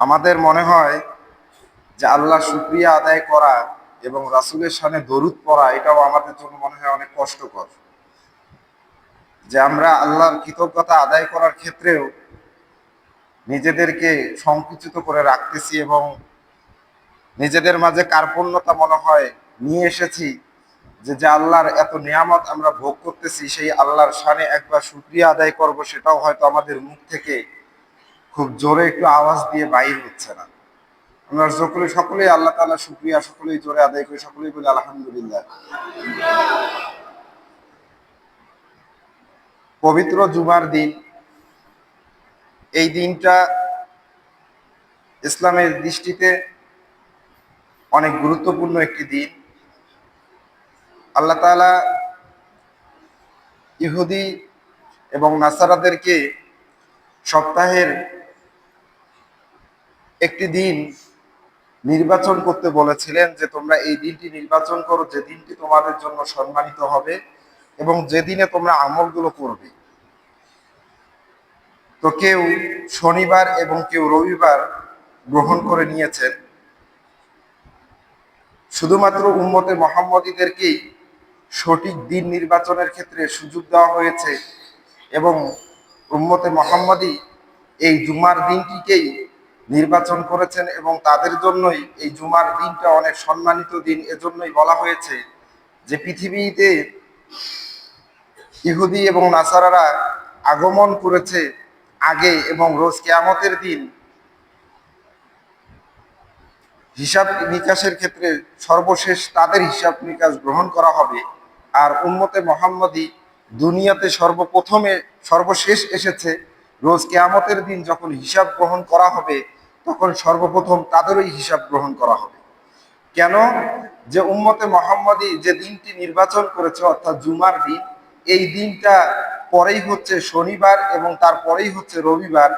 আমাদের মনে হয় যে আল্লাহ শুক্রিয়া আদায় করা এবং রাসুলের সামনে দরুদ পড়া, এটাও আমাদের জন্য মনে হয় অনেক কষ্টকর। যে আমরা আল্লাহর কৃতজ্ঞতা আদায় করার ক্ষেত্রেও নিজেদেরকে সংকুচিত করে রাখতেছি এবং নিজেদের মাঝে কার্পণ্যতা মনে হয় নিয়ে এসেছি যে যে আল্লাহর এত নিয়ামত আমরা ভোগ করতেছি, সেই আল্লাহর সানে একবার শুক্রিয়া আদায় করব, সেটাও হয়তো আমাদের মুখ থেকে খুব জোরে একটু আওয়াজ দিয়ে বাইর হচ্ছে না। আমরা সকলে, সকলেই আল্লাহ তাআলা শুক্রিয়া, সকলেই জোরে আদায় করি, সকলেই বলি আলহামদুলিল্লাহ। পবিত্র জুমার দিন, এই দিনটা ইসলামের দৃষ্টিতে অনেক গুরুত্বপূর্ণ একটি দিন। আল্লাহ তাআলা ইহুদি এবং নাসারাদেরকে সপ্তাহের একটি দিন নির্বাচন করতে বলেছিলেন যে তোমরা এই দিনটি নির্বাচন করো, যে দিনটি তোমাদের জন্য সম্মানিত হবে এবং যে দিনে তোমরা আমলগুলো করবে। তো কেউ শনিবার এবং কেউ রবিবার গ্রহণ করে নিয়েছেন। শুধুমাত্র উম্মতে মোহাম্মদীদেরকেই সঠিক দিন নির্বাচনের ক্ষেত্রে সুযোগ দেওয়া হয়েছে এবং উম্মতে মোহাম্মদী এই জুমার দিনটিকেই নির্বাচন করেছেন এবং তাদের জন্যই এই জুমার দিনটা অনেক সম্মানিত দিন। এজন্যই বলা হয়েছে যে পৃথিবীতে ইহুদি এবং নাসারারা আগমন করেছে আগে এবং রোজ কেয়ামতের দিন। হিসাব নিকাশের ক্ষেত্রে সর্বশেষ তাদের হিসাব নিকাশ গ্রহণ করা হবে। আর উম্মতে মোহাম্মদী দুনিয়াতে সর্বপ্রথমে সর্বশেষ এসেছে, রোজ কেয়ামতের দিন যখন হিসাব গ্রহণ করা হবে, তখন সর্বপ্রথম তাদেরই হিসাব গ্রহণ করা হবে। কেন? যে উম্মতে মোহাম্মদী যে দিনটি নির্বাচন করেছে, অর্থাৎ জুমার দিন, এই দিনটা পরেই হচ্ছে শনিবার এবং তারপরেই হচ্ছে রবিবার।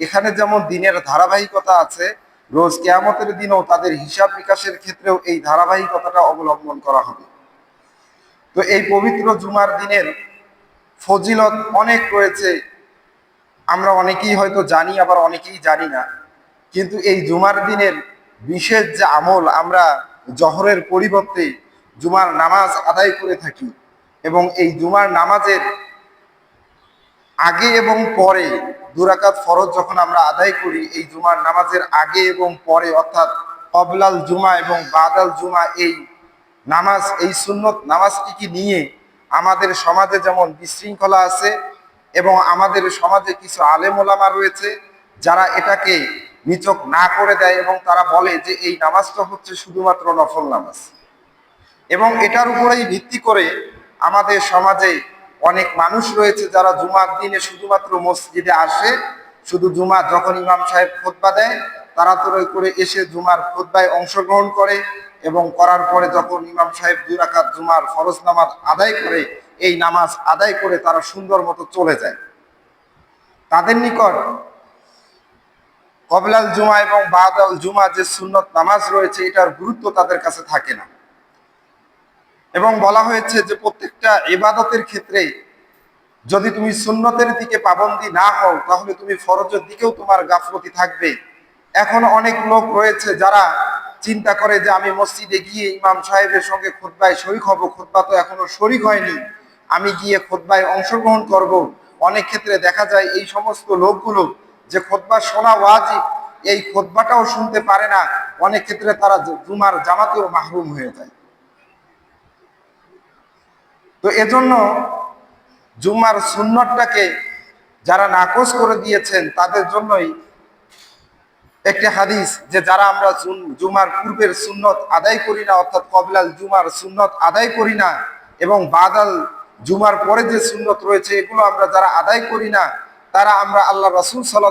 এখানে যেমন দিনের ধারাবাহিকতা আছে, রোজ কেয়ামতের দিনেও তাদের হিসাব বিকাশের ক্ষেত্রেও এই ধারাবাহিকতাটা অবলম্বন করা হবে। তো এই পবিত্র জুমার দিনের ফজিলত অনেক রয়েছে। আমরা অনেকেই হয়তো জানি, আবার অনেকেই জানি না। কিন্তু এই জুমার দিনের বিশেষ যে আমল, আমরা জহরের পরিবর্তে জুমার নামাজ আদায় করে থাকি। এবং এই জুমার নামাজের আগে এবং পরে দুরাকাত ফরজ যখন আমরা আদায় করি, এই জুমার নামাজের আগে এবং পরে, অর্থাৎ কবলাল জুমা এবং বাদাল জুমা, এই নামাজ, এই সুন্নত নামাজটিকে নিয়ে আমাদের সমাজে যেমন বিশৃঙ্খলা আছে এবং আমাদের সমাজে কিছু আলেম ওলামা রয়েছে, যারা এটাকে নিচক না করে দেয় এবং তারা বলে যে এই নামাজটা হচ্ছে শুধুমাত্র নফল নামাজ। এবং এটার উপরেই ভিত্তি করে আমাদের সমাজে অনেক মানুষ রয়েছে যারা জুমার দিনে শুধুমাত্র মসজিদে আসে, শুধু জুমা যখন ইমাম সাহেব খোদবা দেয় তারা করে এসে জুমার খোদবায় অংশগ্রহণ করে এবং করার পরে যখন ইমাম সাহেব দুই রাকাত জুমার ফরজ নামাজ আদায় করে, এই নামাজ আদায় করে তারা সুন্দর মতো চলে যায়। তাদের নিকট কবলাল জুমা এবং বাদাল জুমা যে সুন্নত নামাজ রয়েছে, এটার গুরুত্ব তাদের কাছে থাকে না। এবং বলা হয়েছে যে প্রত্যেকটা ইবাদতের ক্ষেত্রে যদি তুমি সুন্নতের দিকে পাবন্দি না হও, তাহলে তুমি ফরজের দিকেও তোমার গাফলতি থাকবে। এখন অনেক লোক রয়েছে যারা চিন্তা করে যে আমি মসজিদে গিয়ে ইমাম সাহেবের সঙ্গে খোদ্বায় শরিক হব খোদ্া তো এখনও শরিক হয়নি। আমি গিয়ে খোদ্বায় অংশগ্রহণ করব। অনেক ক্ষেত্রে দেখা যায় এই সমস্ত লোকগুলো যে খোদ্া শোনা ওয়াজিব, এই খোদ্বাটাও শুনতে পারে না। অনেক ক্ষেত্রে তারা জুমার জামাতেও মাহরুম হয়ে যায়। তো এজন্য জুম্মার সুন্নতটাকে যারা নাকচ করে দিয়েছেন, তাদের জন্যই একটি হাদিস যে যারা আমরা জুমার পূর্বের সুন্নত আদায় করি না, অর্থাৎ কবিলাল জুমার সুন্নত আদায় করি না এবং বাদাল জুমার পরে যে সুন্নত রয়েছে, এগুলো আমরা যারা আদায় করি না, তারা আমরা আল্লাহ রসুল সাল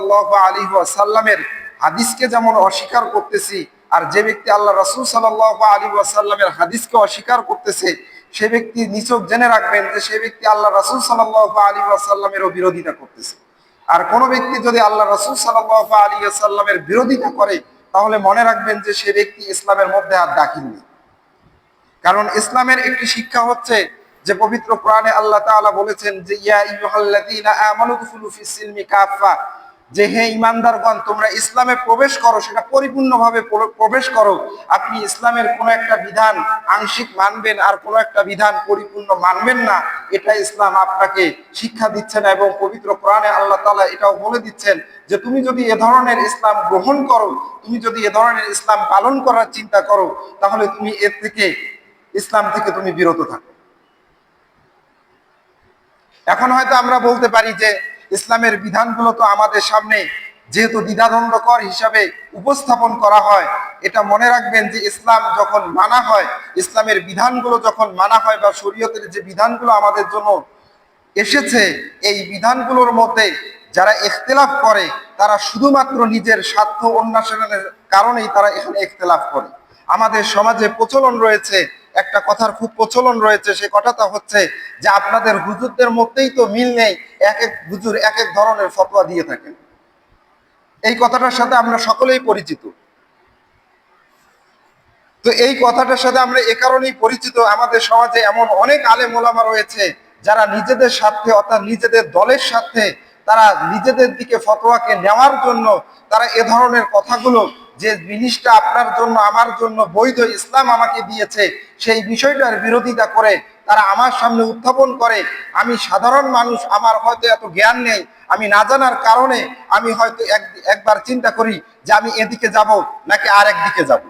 আলী সাল্লামের হাদিসকে যেমন অস্বীকার করতেছি, আর যে ব্যক্তি আল্লাহ রসুল সাল আলী সাল্লামের হাদিসকে অস্বীকার করতেছে, সে ব্যক্তি নিচক জেনে রাখবেন যে সে ব্যক্তি আল্লাহ রসুল সাল আলী সাল্লামেরও বিরোধিতা করতেছে। আর কোনো ব্যক্তি যদি আল্লাহ রসুল সাল্লাহ আলী সাল্লামের বিরোধিতা করে, তাহলে মনে রাখবেন যে সে ব্যক্তি ইসলামের মধ্যে আর দাখিল নেই। কারণ ইসলামের একটি শিক্ষা হচ্ছে যে পবিত্র কোরআনে আল্লাহ তাআলা বলেছেন যে, ইয়া যে হে ইমানদারগণ, তোমরা ইসলামে প্রবেশ করো, সেটা পরিপূর্ণভাবে প্র- প্রবেশ করো। আপনি ইসলামের কোনো একটা বিধান আংশিক মানবেন আর কোনো একটা বিধান পরিপূর্ণ মানবেন না, এটা ইসলাম আপনাকে শিক্ষা দিচ্ছেন এবং পবিত্র কোরআনে আল্লাহ তাআলা এটাও বলে দিচ্ছেন যে তুমি যদি এ ধরনের ইসলাম গ্রহণ করো, তুমি যদি এ ধরনের ইসলাম পালন করার চিন্তা করো, তাহলে তুমি এর থেকে, ইসলাম থেকে তুমি বিরত থাকো। এখন হয়তো আমরা বলতে পারি যে ইসলামের বিধানগুলো তো আমাদের সামনে যেহেতু দ্বিধাদ্বন্দ্বকর হিসাবে উপস্থাপন করা হয়, এটা মনে রাখবেন যে ইসলাম যখন মানা হয়, ইসলামের বিধানগুলো যখন মানা হয় বা শরীয়তের যে বিধানগুলো আমাদের জন্য এসেছে, এই বিধানগুলোর মধ্যে যারা ইখতিলাফ করে, তারা শুধুমাত্র নিজের স্বার্থ অন্বেষণের কারণেই তারা এখানে ইখতিলাফ করে। আমাদের সমাজে প্রচলন রয়েছে, একটা কথার খুব প্রচলন রয়েছে, সে কথাটা হচ্ছে যে আপনাদের হুজুরদের মধ্যেই তো মিল নেই, এক এক হুজুর এক এক ধরনের ফতোয়া দিয়ে থাকেন। এই কথাটার সাথে আমরা সকলেই পরিচিত। তো এই কথাটার সাথে আমরা এ কারণেই পরিচিত, আমাদের সমাজে এমন অনেক আলেম ওলামা রয়েছে, যারা নিজেদের স্বার্থে অর্থাৎ নিজেদের দলের স্বার্থে তারা নিজেদের দিকে ফতোয়াকে নেওয়ার জন্য তারা এ ধরনের কথাগুলো যে জিনিসটা আপনার জন্য, আমার জন্য বৈধ ইসলাম আমাকে দিয়েছে, সেই বিষয়টার বিরোধিতা করে তারা আমার সামনে উত্থাপন করে। আমি সাধারণ মানুষ, আমার হয়তো এত জ্ঞান নেই, আমি না জানার কারণে আমি হয়তো এক, একবার চিন্তা করি যে আমি এদিকে যাব নাকি আর একদিকে যাব।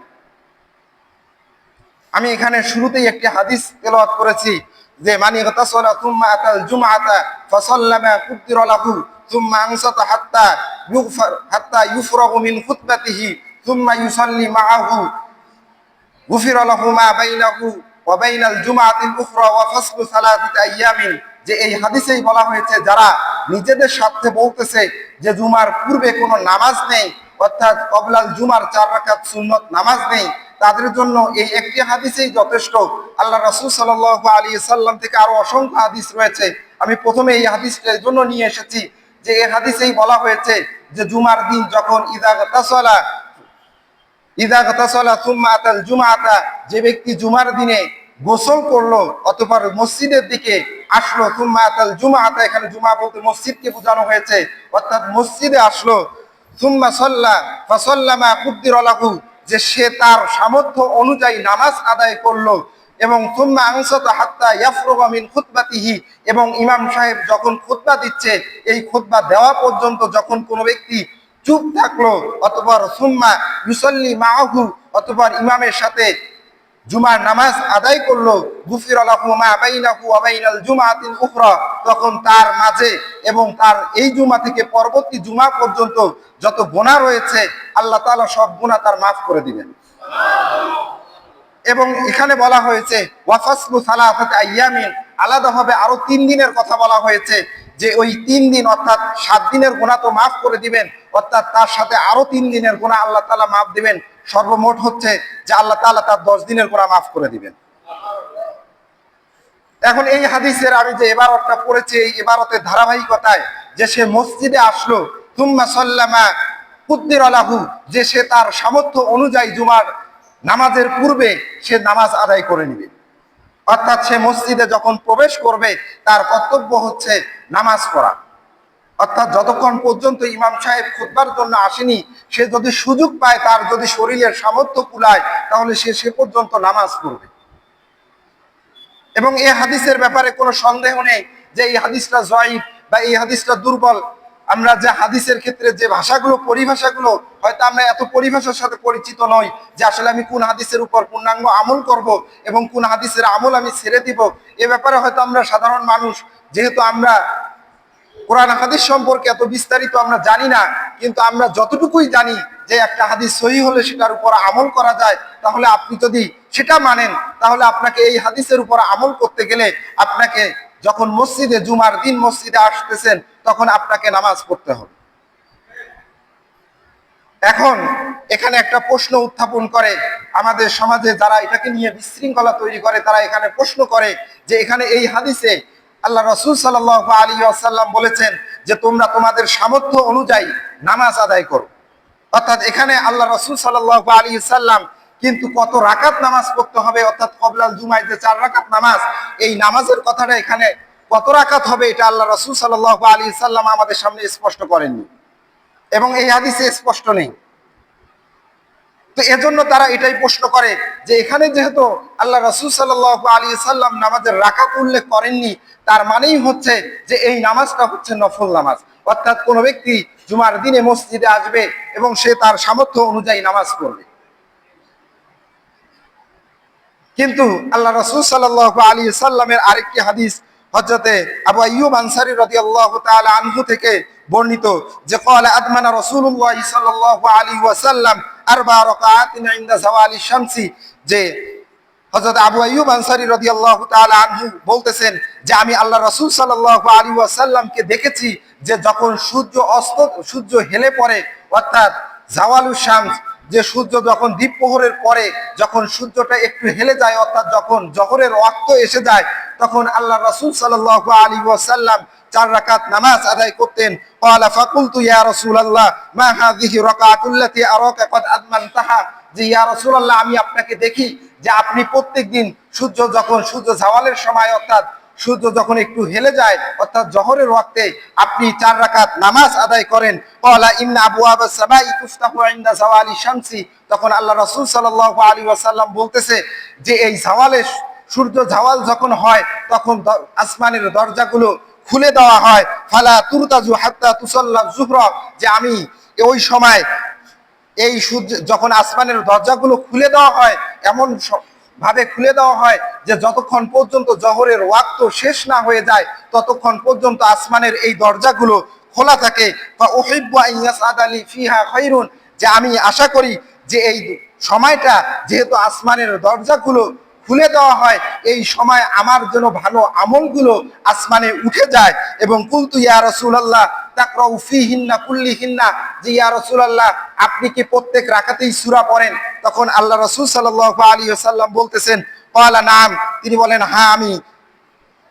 আমি এখানে শুরুতেই একটি হাদিস তেলাওয়াত করেছি যে, মানি গতাসলা হাত্তা হাত্তা মাআহু গুফিরা লাহু মা বাইনাহু ওয়া বাইনাল জুমআতিল উখরা ওয়া ফাসলু সালাতাতি আইয়ামিন যে এই হাদিসেই বলা হয়েছে, যারা নিজেদের স্বার্থে বলতেছে যে জুমার পূর্বে কোনো নামাজ নেই, অর্থাৎ কবলাল জুমার চার রাকাত সুন্নত নামাজ নেই, তাদের জন্য এই একটি হাদিসেই যথেষ্ট। আল্লাহ রাসূল সাল্লাল্লাহু আলী সাল্লাম থেকে আরও অসংখ্য হাদিস রয়েছে। আমি প্রথমে এই হাদিসটার জন্য নিয়ে এসেছি যে এই হাদিসেই বলা হয়েছে যে জুমার দিন যখন ইদা গতাসলা সুম্মা আতাল যে ব্যক্তি জুমার দিনে গোসল করল অতঃপর মসজিদের দিকে আসলো, সুম্মা আতাল জুমাআতা এখানে জুমা বলতে মসজিদকে বোঝানো হয়েছে। অর্থাৎ মসজিদে আসলো, সুম্মা সাল্লা, ফাসাল্লামা কুদ্দির লাহু যে সে তার সামর্থ্য অনুযায়ী নামাজ আদায় করল এবং সুম্মা আংসত হাত্তা ইয়াফরুগা মিন খুতবাতিহি, এবং ইমাম সাহেব যখন খুতবা দিচ্ছে, এই খুতবা দেওয়া পর্যন্ত যখন কোনো ব্যক্তি চুপ থাকল অতপর সুম্মা ইউসল্লি মাহু অতপর ইমামের সাথে জুমার নামাজ আদায় করল, গুফির উখরা। তখন তার মাঝে এবং তার এই জুমা থেকে পরবর্তী জুমা পর্যন্ত যত গুনাহ রয়েছে, আল্লাহ তালা সব গুনাহ তার মাফ করে দিবেন। এবং এখানে বলা হয়েছে ওয়াফাসলু সালাফাত আইয়ামিন। আলাদাভাবে আরও তিন দিনের কথা বলা হয়েছে। যে ওই তিন দিন অর্থাৎ সাত দিনের গুণা তো মাফ করে দিবেন, অর্থাৎ তার সাথে আরও তিন দিনের গুণা আল্লাহ তাআলা মাফ দিবেন। সর্বমোট হচ্ছে যে আল্লাহ তাআলা তার দশ দিনের গুণা মাফ করে দিবেন। এখন এই হাদিসের আমি যে এবারতটা পড়েছি, এই এবারতের ধারাবাহিকতায় যে সে মসজিদে আসলো তুম্মা সাল্লামা কুদ্দির আলাহু, যে সে তার সামর্থ্য অনুযায়ী জুমার নামাজের পূর্বে সে নামাজ আদায় করে নিবে। অর্থাৎ সে মসজিদে যখন প্রবেশ করবে, তার কর্তব্য হচ্ছে নামাজ পড়া। অর্থাৎ যতক্ষণ পর্যন্ত ইমাম সাহেব খুতবার জন্য আসেনি, সে যদি সুযোগ পায়, তার যদি শরীরের সামর্থ্য কুলায়, তাহলে সে সে পর্যন্ত নামাজ পড়বে। এবং এই হাদিসের ব্যাপারে কোনো সন্দেহ নেই যে এই হাদিসটা জয়ীফ বা এই হাদিসটা দুর্বল। আমরা যে হাদিসের ক্ষেত্রে যে ভাষাগুলো, পরিভাষাগুলো, হয়তো আমরা এত পরিভাষার সাথে পরিচিত নই যে আসলে আমি কোন হাদিসের উপর পূর্ণাঙ্গ আমল করব এবং কোন হাদিসের আমল আমি ছেড়ে দিব। এ ব্যাপারে হয়তো আমরা সাধারণ মানুষ, যেহেতু আমরা কোরআন হাদিস সম্পর্কে এত বিস্তারিত আমরা জানি না, কিন্তু আমরা যতটুকুই জানি যে একটা হাদিস সহি হলে সেটার উপর আমল করা যায়, তাহলে আপনি যদি সেটা মানেন, তাহলে আপনাকে এই হাদিসের উপর আমল করতে গেলে আপনাকে যখন মসজিদে জুমার দিন মসজিদে আসতেছেন, তখন আপনাকে নামাজ পড়তে হবে। এখন এখানে একটা প্রশ্ন উত্থাপন করে আমাদের সমাজে যারা এটাকে নিয়ে বিশৃঙ্খলা তৈরি করে, তারা এখানে প্রশ্ন করে যে এখানে এই হাদিসে আল্লাহ রসুল সাল্লাহ আলী আসাল্লাম বলেছেন যে তোমরা তোমাদের সামর্থ্য অনুযায়ী নামাজ আদায় করো। অর্থাৎ এখানে আল্লাহ রসুল সাল্লাহ আলী সাল্লাম কিন্তু কত রাকাত নামাজ পড়তে হবে, অর্থাৎ কবলাল জুমাই যে চার রাকাত নামাজ, এই নামাজের কথাটা এখানে কত রাকাত হবে এটা আল্লাহ রসুল সাল্লাহ আলী সাল্লাম আমাদের সামনে স্পষ্ট করেননি এবং এই হাদিসে স্পষ্ট নেই। তো এজন্য তারা এটাই প্রশ্ন করে যে এখানে যেহেতু আল্লাহ রসুল সাল্লাহ আলী সাল্লাম নামাজের রাকাত উল্লেখ করেননি, তার মানেই হচ্ছে যে এই নামাজটা হচ্ছে নফল নামাজ। অর্থাৎ কোনো ব্যক্তি জুমার দিনে মসজিদে আসবে এবং সে তার সামর্থ্য অনুযায়ী নামাজ পড়বে। কিন্তু আল্লাহ রসুল সাল্লাহ আলী সাল্লামের আরেকটি হাদিস হজরতে আবু আইয়ুব আনসারি রদি আল্লাহ আনহু থেকে বর্ণিত যে কল আদমানা রসুল্লাহ সাল্লাহ আলী ওয়াসাল্লাম আরবা রকাআতিন ইনদা জাওয়ালি শামসি যে হযরত আবু আইয়ুব আনসারী রাদিয়াল্লাহু তাআলা আনহু বলতেছেন যে আমি আল্লাহ রাসূল সাল্লাল্লাহু আলাইহি ওয়াসাল্লামকে দেখেছি যে যখন সূর্য অস্ত সূর্য হেলে পড়ে অর্থাৎ জাওয়ালু শামস যে সূর্য যখন দ্বীপ প্রহরের পরে যখন সূর্যটা একটু হেলে যায় অর্থাৎ যখন জহরের রক্ত এসে যায় তখন আল্লাহ রাসূল সাল্লাল্লাহু আলাইহি ওয়াসাল্লাম চার রাকাত নামাজ আদায় করতেন قال فقلت يا رسول الله ما هذه الركعه التي اراك قد ادمنتها যে ইয়া রাসূলুল্লাহ আমি আপনাকে দেখি যে আপনি প্রত্যেকদিন সূর্য যখন, সূর্য জাওয়ালের সময় অর্থাৎ সূর্য যখন একটু হেলে যায়, অর্থাৎ জহরের ওয়াক্তে আপনি চার রাকাত নামাজ আদায় করেন আবওয়াব আস-সামাই তুফতাহু ইনদা জাওয়ালি শামসি, তখন আল্লাহ রাসূল সাল্লাল্লাহু আলাইহি ওয়াসাল্লাম বলতেছে যে এই জাওয়ালের সূর্য জাওয়াল যখন হয়, তখন আসমানের দরজাগুলো খুলে দেওয়া হয়, ফালা তুরতাজু হাত্তা তুসাল্লা জুহরা, যে আমি ওই সময় এই সূর্য যখন আসমানের দরজাগুলো খুলে দেওয়া হয়, এমন ভাবে খুলে দেওয়া হয় যে যতক্ষণ পর্যন্ত জহরের ওয়াক্ত শেষ না হয়ে যায়, ততক্ষণ পর্যন্ত আসমানের এই দরজাগুলো খোলা থাকে। যে আমি আশা করি যে এই সময়টা যেহেতু আসমানের দরজাগুলো খুলে দেওয়া হয়, এই সময় আমার জন্য ভালো আমলগুলো আসমানে উঠে যায়। এবং কুলতু ইয়া তাকরাউ ইয়া আপনি কি প্রত্যেক রাকাতেই সূরা পড়েন? তখন আল্লাহ রাসূল সাল্লাল্লাহু আলাইহি ওয়াসাল্লাম বলতেছেন, ক্বালা নাম। তিনি বলেন হ্যাঁ আমি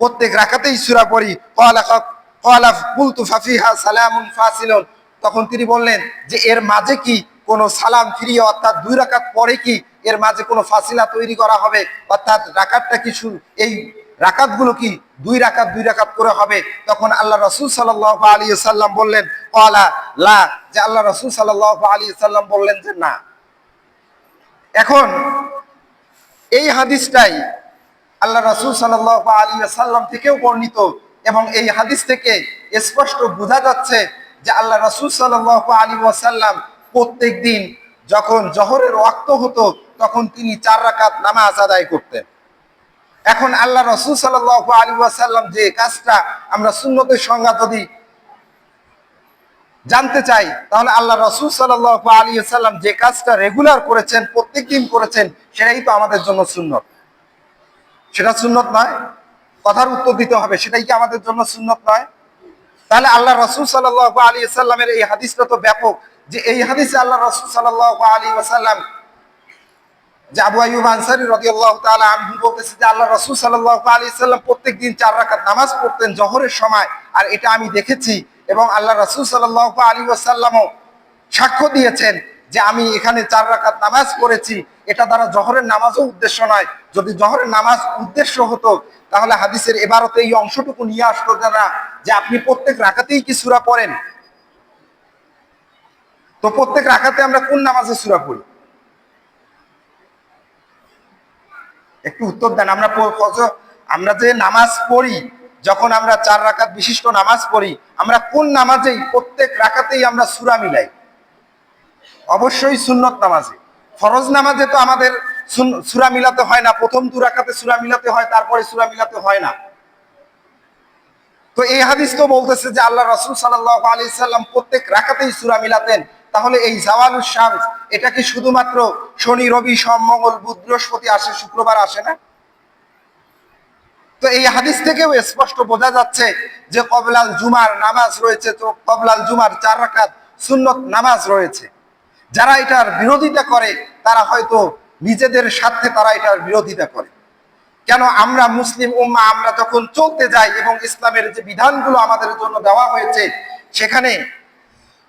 প্রত্যেক রাকাতেই সূরা পড়ি। ক্বালা ক্বালা কুলতু ফাফিহা সালামুন ফাসিলুন। তখন তিনি বললেন, যে এর মাঝে কি কোনো সালাম ফিরিয়ে, অর্থাৎ দুই রাকাত পরে কি এর মাঝে কোনো ফাসিলা তৈরি করা হবে? অর্থাৎ রাকাতটা কি এই রাকাতগুলো কি? দুই রাকাত দুই রাকাত করে হবে। তখন আল্লাহ রসুল সাল্লাল্লাহু আলাইহি সাল্লাম বললেন লা। যে আল্লাহ রসুল সাল্লাল্লাহু আলী সাল্লাম বললেন যে, না। এখন এই হাদিসটাই আল্লাহ রাসূল সাল্লাল্লাহু আলী সাল্লাম থেকেও বর্ণিত এবং এই হাদিস থেকে স্পষ্ট বোঝা যাচ্ছে যে আল্লাহ রাসূল সাল্লাল্লাহু আলাইহি ওয়াসাল্লাম প্রত্যেক দিন যখন জহরের ওয়াক্ত হতো, তখন তিনি চার রাকাত নামাজ আদায় করতেন। এখন আল্লাহ রাসূল সাল্লাল্লাহু আলাইহি ওয়াসাল্লাম যে কাজটা আমরা সুন্নতের সংজ্ঞা যদি জানতে চাই, তাহলে আল্লাহ রসুল সাল্লাহ আলী সাল্লাম যে কাজটা রেগুলার করেছেন প্রত্যেক দিন করেছেন, সেটাই তো আমাদের জন্য সুন্নত। সেটা সুন্নত নয়। কথার উত্তর দিতে হবে, সেটাই কি আমাদের জন্য সুন্নত নয়? তাহলে আল্লাহ রসুল সাল্লাহ আলী সাল্লামের এই হাদিসটা তো ব্যাপক যে এই হাদিসে আল্লাহ রসুল সাল্লাহ আলী সাল্লাম আনসারী যে আল্লাহ রাসূল চার নামাজ পড়তেন জোহরের সময়। আর এটা আমি দেখেছি এবং আল্লাহ আলাইহি ওয়াসাল্লামও সাক্ষ্য দিয়েছেন যে আমি এখানে চার রাকাত নামাজ পড়েছি। এটা দ্বারা জহরের নামাজও উদ্দেশ্য নয়। যদি জহরের নামাজ উদ্দেশ্য হতো, তাহলে হাদিসের এবারতে এই অংশটুকু নিয়ে আসতো যারা যে আপনি প্রত্যেক রাকাতেই কি সুরা পড়েন? তো প্রত্যেক রাকাতে আমরা কোন নামাজে সূরা পড়ি? একটু উত্তর দেন, আমরা আমরা যে নামাজ পড়ি, যখন আমরা চার রাকাত বিশিষ্ট নামাজ পড়ি, আমরা কোন নামাজেই, প্রত্যেক রাকাতেই আমরা সুরা মিলাই। অবশ্যই সুন্নত নামাজে। ফরজ নামাজে তো আমাদের সূরা মিলাতে হয় না, প্রথম দু রাকাতে সুরা মিলাতে হয়, তারপরে সুরা মিলাতে হয় না। তো এই হাদিস তো বলতেছে যে আল্লাহ রসুল সাল্লাহ আলি সাল্লাম প্রত্যেক রাখাতেই সুরা মিলাতেন। তাহলে এই জাওয়ালুস শামস, এটা কি শুধুমাত্র শনি, রবি, সোম, মঙ্গল, বুধ, বৃহস্পতি আসে, শুক্রবার আসে না? তো এই হাদিস থেকেও স্পষ্ট বোঝা যাচ্ছে যে কবলাল জুমার নামাজ রয়েছে, তো কবলাল জুমার চার রাকাত সুন্নত নামাজ রয়েছে। যারা এটার বিরোধিতা করে, তারা হয়তো নিজেদের স্বার্থে তারা এটার বিরোধিতা করে। কেন আমরা মুসলিম উম্মা, আমরা যখন চলতে যাই এবং ইসলামের যে বিধানগুলো আমাদের জন্য দেওয়া হয়েছে, সেখানে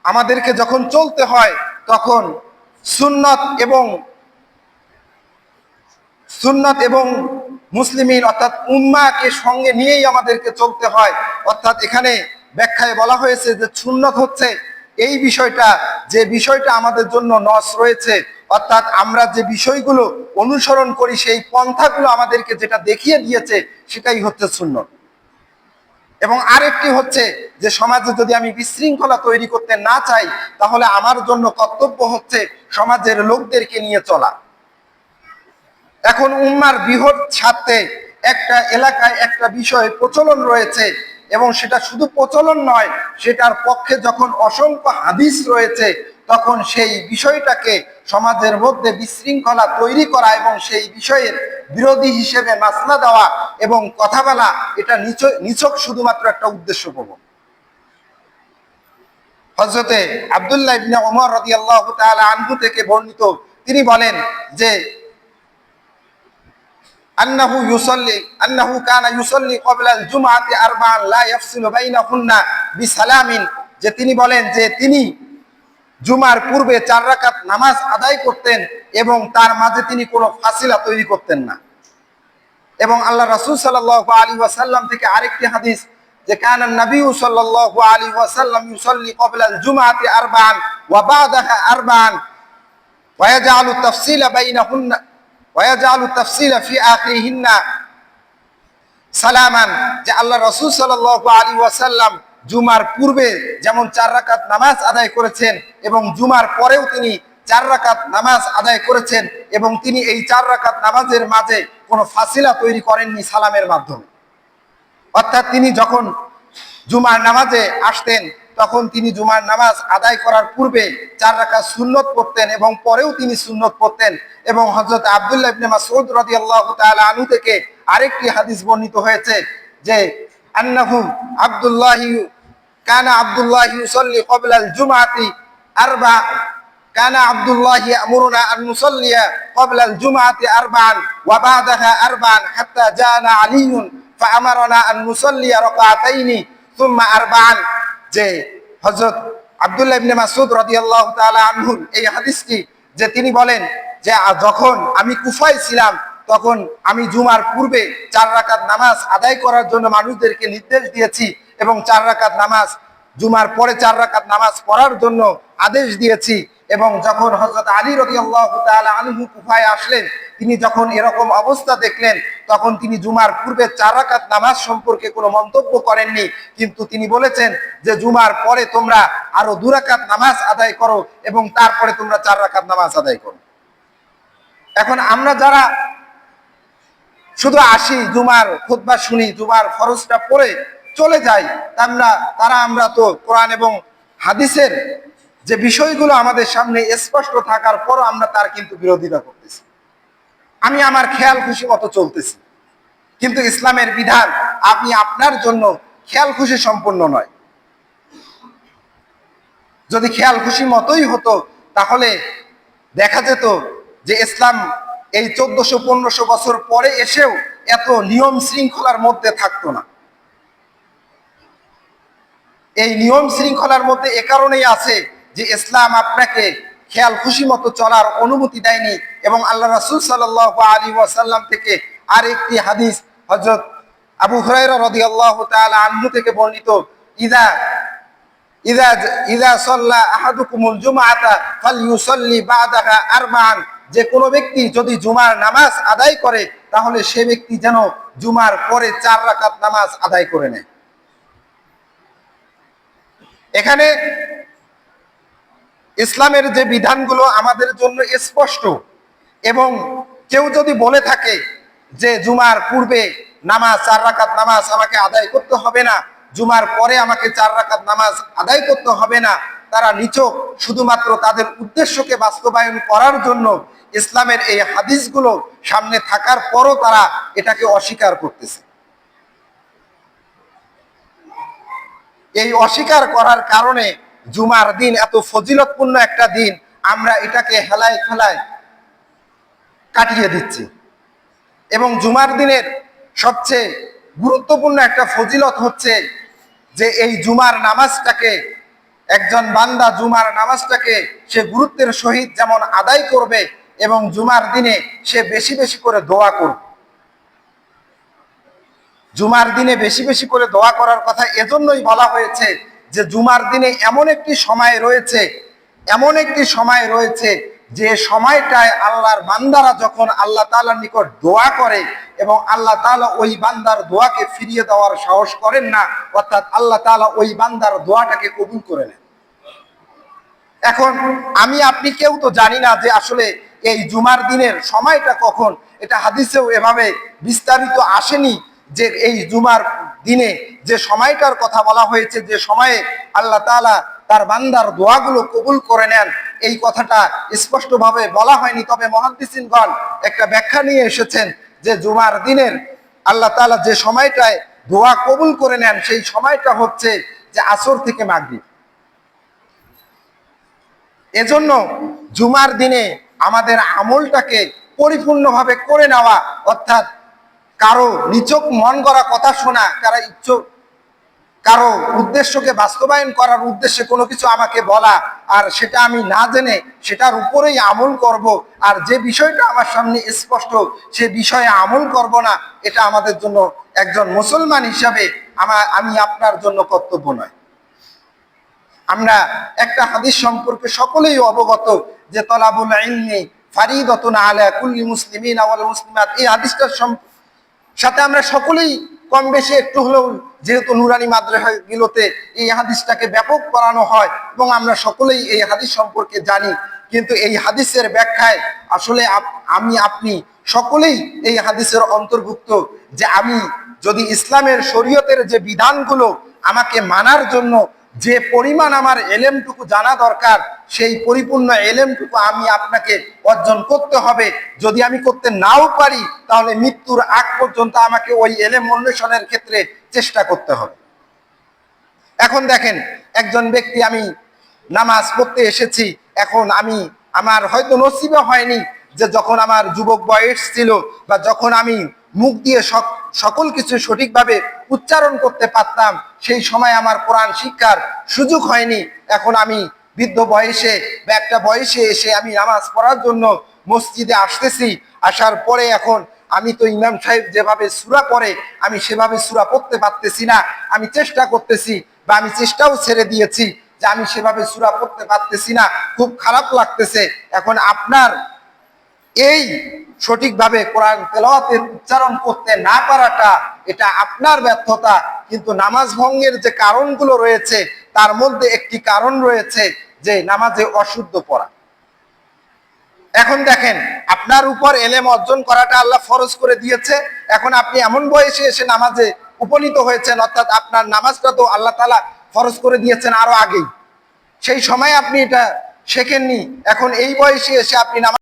আমাদেরকে যখন চলতে হয়, তখন সুন্নত এবং সুন্নত এবং মুসলিমিন, অর্থাৎ উম্মাকে সঙ্গে নিয়েই আমাদেরকে চলতে হয়। অর্থাৎ এখানে ব্যাখ্যায় বলা হয়েছে যে সুন্নত হচ্ছে এই বিষয়টা, যে বিষয়টা আমাদের জন্য নস রয়েছে। অর্থাৎ আমরা যে বিষয়গুলো অনুসরণ করি, সেই পন্থাগুলো আমাদেরকে যেটা দেখিয়ে দিয়েছে, সেটাই হচ্ছে সুন্নত। এবং আরেকটি হচ্ছে যে সমাজে যদি আমি বিশৃঙ্খলা তৈরি করতে না চাই, তাহলে আমার জন্য কর্তব্য হচ্ছে সমাজের লোকদেরকে নিয়ে চলা। এখন উম্মার বৃহৎ স্বার্থে একটা এলাকায় একটা বিষয় প্রচলন রয়েছে এবং সেটা শুধু প্রচলন নয়, সেটার পক্ষে যখন অসংখ্য হাদিস রয়েছে তখন সেই বিষয়টাকে সমাজের মধ্যে বিশৃঙ্খলা তৈরি করা এবং সেই বিষয়ের বিরোধী হিসেবে মাসলা দেওয়া এবং কথা বলা, এটা নিচ- নিছক শুধুমাত্র একটা উদ্দেশ্য পাবো হজরতে আবদুল্লাহ ইবনে ওমর রাদিয়াল্লাহু তাআলা আনহু থেকে বর্ণিত, তিনি বলেন যে, আন্নাহু ইউসাল্লি, আন্নাহু কানা ইউসাল্লি ক্বাবলা আল জুমআতি আরবাআন লা ইয়াফসিলু বাইনাহুন্না বিসালামিন, যে তিনি বলেন যে তিনি জুমার পূর্বে চার রাকাত নামাজ আদায় করতেন এবং তার মাঝে তিনি কোনো ফাসিলা তৈরি করতেন না। এবং আল্লাহ রাসূল সাল্লাল্লাহু আলী ওয়াসাল্লাম থেকে আরেকটি হাদিস যে, কানা নবী সাল্লাল্লাহু আলী ওয়াসাল্লাম ইউসাল্লি ক্বাবলা আল জুমআতি আরবাআন ওয়া বা'দাহা আরবাআন ওয়া ইয়াজআলু তাফসিলা বাইনাহুন্না ওয়া ইয়াজআলু তাফসিলা ফি আখিরিহিন্না সালামান। যে, আল্লাহ রসুল সাল্লাল্লাহু আলাইহি ওয়াসাল্লাম জুমার পূর্বে যেমন চার রাকাত নামাজ আদায় করেছেন এবং জুমার পরেও তিনি চার রাকাত নামাজ আদায় করেছেন এবং তিনি এই চার রাকাত নামাজের মাঝে কোনো ফাসিলা তৈরি করেননি সালামের মাধ্যমে। অর্থাৎ তিনি যখন জুমার নামাজে আসতেন, তখন তিনি জুমার নামাজ আদায় করার পূর্বে চার রাকাত সুন্নত পড়তেন এবং পরেও তিনি সুন্নত পড়তেন এবং হযরত আব্দুল্লাহ ইবনে মাসউদ রাদিয়াল্লাহু তাআলা আনহু থেকে আরেকটি হাদিস বর্ণিত হয়েছে যে আন্নাহু আব্দুল্লাহ কানা আব্দুল্লাহ ইউসাল্লি ক্বাবলা আল জুমআতি আরবা কানা আব্দুল্লাহ ইয়ামুরুনা আন নুসাল্লিয়া ক্বাবলা আল জুমআতি আরবাআন ওয়া বা'দাহা আরবাআন হাত্তা জানা আলিয়ুন ফাআমারানা আন নুসাল্লিয়া রাকাতাইনি সুম্মা আরবাআন। যে হযরত আব্দুল্লাহ ইবনে মাসউদ রাদিয়াল্লাহু তাআলা আনহু এই হাদিসটি যে তিনি বলেন যে যখন আমি কুফায় ছিলাম তখন আমি জুমার পূর্বে চার রাকাত নামাজ আদায় করার জন্য মানুষদেরকে নির্দেশ দিয়েছি এবং চার রাকাত নামাজ, জুমার পরে চার রাকাত নামাজ পড়ার জন্য আদেশ দিয়েছি এবং যখন হযরত আলী তাআলা আনহু কুফায় আসলেন, তিনি যখন এরকম অবস্থা দেখলেন, তখন তিনি জুমার পূর্বে চার রাকাত নামাজ সম্পর্কে কোনো মন্তব্য করেননি। কিন্তু তিনি বলেছেন যে, জুমার পরে তোমরা আরও দু রাকাত নামাজ আদায় করো এবং তারপরে তোমরা চার রাকাত নামাজ আদায় করো। এখন আমরা যারা শুধু আসি, জুমার খুতবা শুনি, জুমার ফরজটা পড়ে চলে যাই। আমরা তারা, আমরা তো কোরআন এবং হাদিসের যে বিষয়গুলো আমাদের সামনে স্পষ্ট থাকার পরও আমরা তার কিন্তু বিরোধিতা করতেছি। আমি আমার খেয়াল খুশি মতো চলতেছি। কিন্তু ইসলামের বিধান আপনি আপনার জন্য খেয়াল খুশি সম্পূর্ণ নয়। যদি খেয়াল খুশি মতোই হতো, তাহলে দেখা যেত যে ইসলাম এই চোদ্দশো, পনেরোশো বছর পরে এসেও এত নিয়ম শৃঙ্খলার মধ্যে থাকতো না। এই নিয়ম শৃঙ্খলার মধ্যে এ কারণেই আছে যে ইসলাম আপনাকে খেয়াল খুশি মতো চলার অনুমতি দেয়নি এবং আল্লাহ রাসূল সাল্লাল্লাহু আলী ওয়াসাল্লাম থেকে আর একটি হাদিস হজরত আবু হুরায়রা রাদিয়াল্লাহু তাআলা আনহু থেকে বর্ণিত, ইদা ইদা ইদা সাল্লা আহাদুকুমুল জুমআতা ফালইউসাল্লি বাদাহা আরবাআন। যে কোনো ব্যক্তি যদি জুমার নামাজ আদায় করে, তাহলে সে ব্যক্তি যেন জুমার পরে চার রাকাত নামাজ আদায় করে নেয়। এখানে ইসলামের যে বিধানগুলো আমাদের জন্য স্পষ্ট, এবং কেউ যদি বলে থাকে যে জুমার পূর্বে নামাজ, চার রাকাত নামাজ আমাকে আদায় করতে হবে না, জুমার পরে আমাকে চার রাকাত নামাজ আদায় করতে হবে না তারা নিচক শুধুমাত্র তাদের উদ্দেশ্যকে বাস্তবায়ন করার জন্য ইসলামের এই হাদিসগুলো সামনে থাকার পরও তারা এটাকে অস্বীকার করতেছে। এই অস্বীকার করার কারণে জুমার দিন এত ফজিলতপূর্ণ একটা দিন, আমরা এটাকে হেলায় খেলায় কাটিয়ে দিচ্ছি। এবং জুমার দিনের সবচেয়ে গুরুত্বপূর্ণ একটা ফজিলত হচ্ছে যে এই জুমার নামাজটাকে একজন বান্দা জুমার নামাজটাকে সে গুরুত্বের সহিত যেমন আদায় করবে এবং জুমার দিনে সে বেশি বেশি করে দোয়া করবে। জুমার দিনে বেশি বেশি করে দোয়া করার কথা এজন্যই বলা হয়েছে যে জুমার দিনে এমন একটি সময় রয়েছে, এমন একটি সময় রয়েছে যে সময়টায় আল্লাহর বান্দারা যখন আল্লাহ তালার নিকট দোয়া করে এবং আল্লাহ তালা ওই বান্দার দোয়াকে ফিরিয়ে দেওয়ার সাহস করেন না, অর্থাৎ আল্লাহ তালা ওই বান্দার দোয়াটাকে কবুল করে নেন। এখন আমি, আপনি কেউ তো জানি না যে আসলে এই জুমার দিনের সময়টা কখন। এটা হাদিসেও এভাবে বিস্তারিত আসেনি যে এই জুমার দিনে যে সময়টার কথা বলা হয়েছে, যে সময়ে আল্লাহ তাআলা তার বান্দার দোয়াগুলো কবুল করে নেন, এই কথাটা স্পষ্টভাবে বলা হয়নি। তবে মহাদ্দিসিনগণ একটা ব্যাখ্যা নিয়ে এসেছেন যে জুমার দিনের আল্লাহ তাআলা যে সময়টায় দোয়া কবুল করে নেন, সেই সময়টা হচ্ছে যে আসর থেকে মাগরিব। এজন্য জুমার দিনে আমাদের আমলটাকে পরিপূর্ণভাবে করে নেওয়া, অর্থাৎ কারও নিচক মন গড়া কথা শোনা, কারও ইচ্ছুক, কারও উদ্দেশ্যকে বাস্তবায়ন করার উদ্দেশ্যে কোনো কিছু আমাকে বলা, আর সেটা আমি না জেনে সেটার উপরেই আমল করব, আর যে বিষয়টা আমার সামনে স্পষ্ট, সে বিষয়ে আমল করব না, এটা আমাদের জন্য একজন মুসলমান হিসাবে আমার আমি আপনার জন্য কর্তব্য নয়। আমরা একটা হাদিস সম্পর্কে সকলেই অবগত যে তলাবুল ইলমি ফারিদাতুন আলা কুল্লি মুসলিমিন ওয়াল মুসলিমাত। এই হাদিসটার সাথে আমরা সকলেই কম বেশি একটু হলেও যেহেতু নুরানি মাদ্রাসাগুলোতে এই হাদিসটাকে ব্যাপক করানো হয় এবং আমরা সকলেই এই হাদিস সম্পর্কে জানি, কিন্তু এই হাদিসের ব্যাখ্যায় আসলে আমি, আপনি সকলেই এই হাদিসের অন্তর্ভুক্ত যে আমি যদি ইসলামের শরীয়তের যে বিধানগুলো আমাকে মানার জন্য যে পরিমাণ আমার এলেমটুকু জানা দরকার, সেই পরিপূর্ণ এলেমটুকু আমি আপনাকে অর্জন করতে হবে। যদি আমি করতে নাও পারি, তাহলে মৃত্যুর আগ পর্যন্ত আমাকে ওই এলেম অন্বেষণের ক্ষেত্রে চেষ্টা করতে হবে। এখন দেখেন, একজন ব্যক্তি, আমি নামাজ পড়তে এসেছি, এখন আমি, আমার হয়তো নসিবে হয়নি যে যখন আমার যুবক বয়স ছিল বা যখন আমি মুখ দিয়ে সক- সকল কিছু সঠিকভাবে উচ্চারণ করতে পারতাম। সেই সময় আমার কোরআন শিক্ষার সুযোগ হয়নি। এখন আমি বৃদ্ধ বয়সে বা একটা বয়সে এসে আমি নামাজ পড়ার জন্য মসজিদে আসতেছি। আসার পরে এখন আমি তো ইমাম সাহেব যেভাবে সুরা পড়ে, আমি সেভাবে সুরা পড়তে পারতেছি না। আমি চেষ্টা করতেছি বা আমি চেষ্টাও ছেড়ে দিয়েছি যে আমি সেভাবে সুরা পড়তে পারতেছি না। খুব খারাপ লাগতেছে। এখন আপনার এই সঠিকভাবে কোরআন তেলাওয়াতের উচ্চারণ করতে না পারাটা, এটা আপনার ব্যর্থতা। কিন্তু নামাজ ভঙ্গের যে কারণগুলো রয়েছে, তার মধ্যে একটি কারণ রয়েছে যে নামাজে অশুদ্ধ পড়া। এখন দেখেন, আপনার উপর এলেম অর্জন করাটা আল্লাহ ফরজ করে দিয়েছে। এখন আপনি এমন বয়সে এসে নামাজে উপনীত হয়েছেন, অর্থাৎ আপনার নামাজটা তো আল্লাহ তালা ফরজ করে দিয়েছেন আরও আগেই। সেই সময় আপনি এটা শেখেননি। এখন এই বয়সে এসে আপনি নামাজ